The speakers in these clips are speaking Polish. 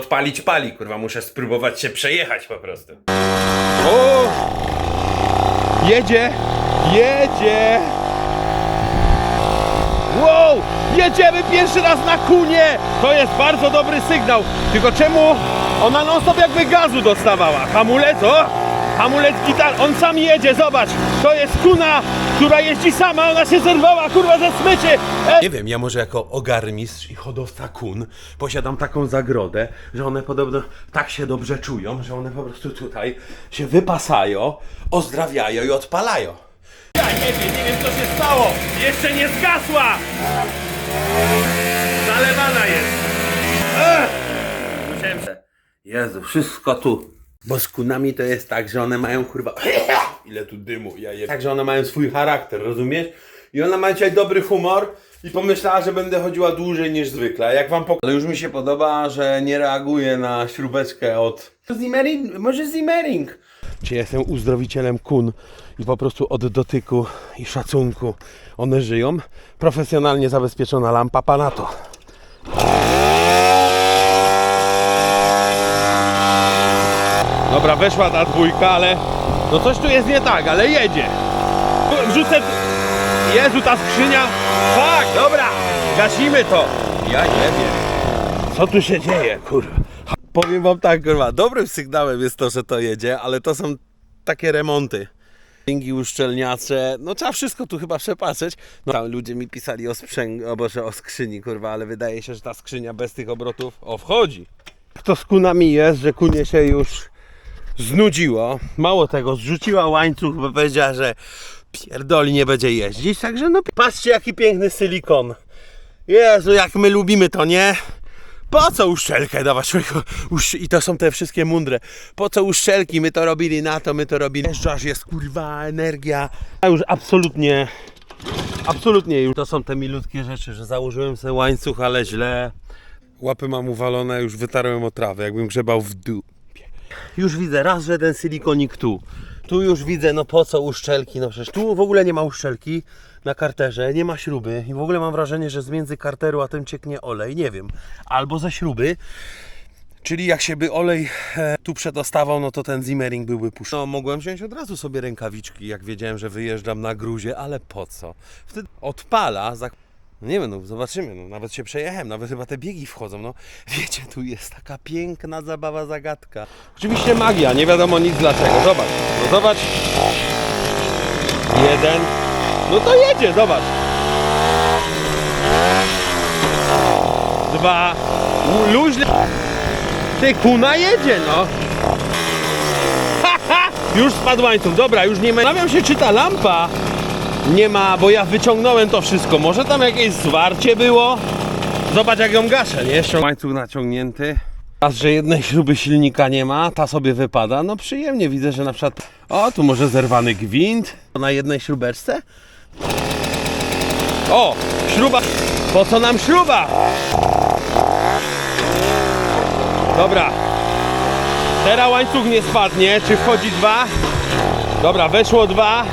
Odpalić pali, kurwa, muszę spróbować się przejechać po prostu. O! Jedzie! Jedzie! Wow! Jedziemy pierwszy raz na kunie! To jest bardzo dobry sygnał. Tylko czemu ona non stop jakby gazu dostawała? Hamulec, o! Hamulec gitar, on sam jedzie, zobacz! To jest kuna, która jeździ sama, ona się zerwała, kurwa, ze smyczy! E! Nie wiem, ja może jako ogarmistrz i hodowca kun posiadam taką zagrodę, że one podobno tak się dobrze czują, że one po prostu tutaj się wypasają, ozdrawiają i odpalają. Ja nie wiem, nie wiem co się stało! Jeszcze nie zgasła! Zalewana jest! Ech! Musiałem się... Jezu, wszystko tu. Bo z kunami to jest tak, że one mają kurwa. Ile tu dymu, ja je. Tak, że one mają swój charakter, rozumiesz? I ona ma dzisiaj dobry humor i pomyślała, że będę chodziła dłużej niż zwykle. Jak wam pok... Ale już mi się podoba, że nie reaguje na śrubeczkę od. Zimmering, może Zimmering. Czy jestem uzdrowicielem kun i po prostu od dotyku i szacunku one żyją? Profesjonalnie zabezpieczona lampa Panato. Dobra, weszła ta dwójka, ale no coś tu jest nie tak, ale jedzie. Wrzucę... Jezu, ta skrzynia... Tak, dobra, gasimy to. Ja nie wiem. Co tu się dzieje, kurwa? Powiem wam tak, kurwa, dobrym sygnałem jest to, że to jedzie, ale to są takie remonty. Ringi uszczelniacze, no trzeba wszystko tu chyba przepatrzeć. No tam ludzie mi pisali o sprzęg, o Boże, o skrzyni, kurwa, ale wydaje się, że ta skrzynia bez tych obrotów, o, wchodzi. to z kunami jest, że kunie się już znudziło. Mało tego, zrzuciła łańcuch, bo powiedziała, że pierdoli nie będzie jeździć. Także no patrzcie jaki piękny silikon. Jezu, jak my lubimy to, nie? Po co uszczelkę dawać? I to są te wszystkie mundre. Po co uszczelki? My to robili na to, my to robili. Jeżdżasz, jest kurwa energia. A już absolutnie, absolutnie już. To są te milutkie rzeczy, że założyłem sobie łańcuch, ale źle. Łapy mam uwalone, już wytarłem o trawę, jakbym grzebał w dół. Już widzę raz, że ten silikonik tu. Tu już widzę, no po co uszczelki, no przecież tu w ogóle nie ma uszczelki na karterze, nie ma śruby i w ogóle mam wrażenie, że z między karteru a tym cieknie olej, nie wiem. Albo ze śruby, Czyli jak się by olej e, tu przedostawał, no to ten Zimmering byłby puszczony. No mogłem wziąć od razu sobie rękawiczki, jak wiedziałem, że wyjeżdżam na gruzie, ale po co? Wtedy odpala. No nie wiem, no zobaczymy, no nawet się przejechałem, nawet chyba te biegi wchodzą, no wiecie, tu jest taka piękna zabawa, zagadka. Oczywiście magia, nie wiadomo nic dlaczego. Zobacz, no zobacz. Jeden. No to jedzie, zobacz. Dwa. Luźne. Ty kuna jedzie, no. Ha, ha! Już spadł łańcuch. Dobra, już nie ma. Zastanawiam się, czy ta lampa nie ma, bo ja wyciągnąłem to wszystko. Może tam jakieś zwarcie było? Zobacz jak ją gaszę, nie? Ściąg- Łańcuch naciągnięty. Raz, że jednej śruby silnika nie ma, ta sobie wypada, no przyjemnie widzę, że na przykład, o tu może zerwany gwint na jednej śrubeczce. O, śruba, po co nam śruba? Dobra, teraz łańcuch nie spadnie, czy wchodzi dwa? Dobra, weszło dwa,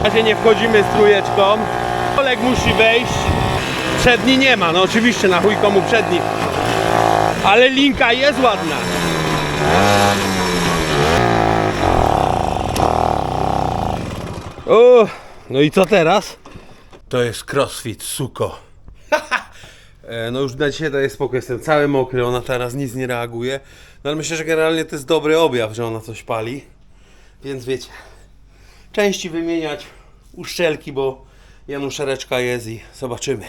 w razie nie wchodzimy z trójeczką. Olek musi wejść, przedni nie ma, no oczywiście na chuj komu przedni. Ale linka jest ładna. O, no i co teraz? To jest crossfit, suko. E, no już na dzisiaj daje spokój, jestem cały mokry, ona teraz nic nie reaguje. No ale myślę, że generalnie to jest dobry objaw, że ona coś pali. Więc wiecie, części wymieniać, uszczelki, bo jemu szereczka jest i zobaczymy.